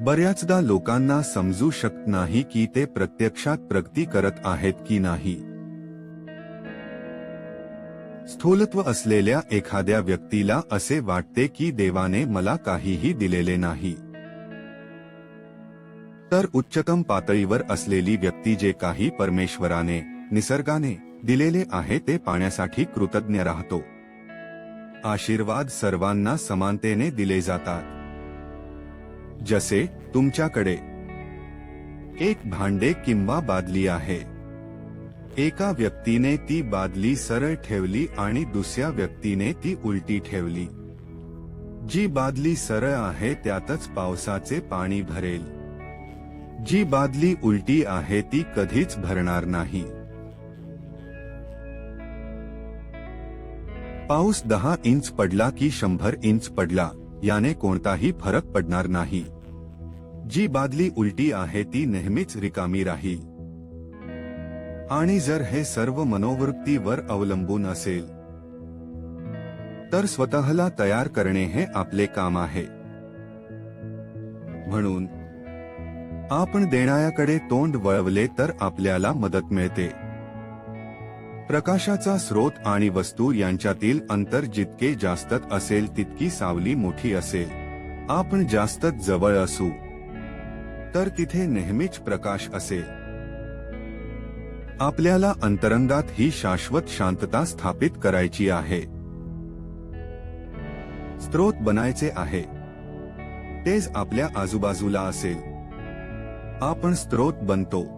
बऱ्याचदा लोकांना समजू शकत नाही की ते प्रत्यक्षात प्रगती करत आहेत की नाही. स्थूलत्व असलेल्या एखाद्या व्यक्तीला असे वाटते की देवाने मला काहीही दिलेले नाही. तर उच्चतम पातळीवर असलेली व्यक्ती जे काही परमेश्वराने निसर्गाने दिलेले आहे ते पाण्यासाठी कृतज्ञ राहतो. आशीर्वाद सर्वांना समानतेने दिले जातात. जसे तुमच्याकडे. एक भांडे किंवा बादली आहे. एका व्यक्तीने ती बादली सरळ ठेवली आणि दुसऱ्या व्यक्तीने ती उलटी ठेवली. जी बादली सरळ आहे त्यातच पावसाचे पाणी भरेल. जी बादली उलटी आहे ती कधीच भरणार नाही. पाऊस दहा इंच पडला की शंभर इंच पडला. याने कोणताही फरक पडणार नाही. जी बादली उलटी आहे ती नेहमीच रिकामी राहील आणि जर हे सर्व मनोवृत्तीवर अवलंबून असेल तर स्वतःला तयार करणे हे आपले काम आहे. म्हणून आपण देणाऱ्याकडे तोंड वळवले तर आपल्याला मदत मिळते. प्रकाशाचा स्रोत आणि वस्तू यांच्यातील अंतर जितके जास्त असेल तितकी सावली मोठी असेल. आपण जास्त जवळ असू. तर तिथे नेहमीच प्रकाश असेल. आपल्याला अंतरंगात ही शाश्वत शांतता स्थापित करायची आहे. स्त्रोत बनायचे आहे. तेच आपल्या आजूबाजूला असेल. आपण स्त्रोत बनतो.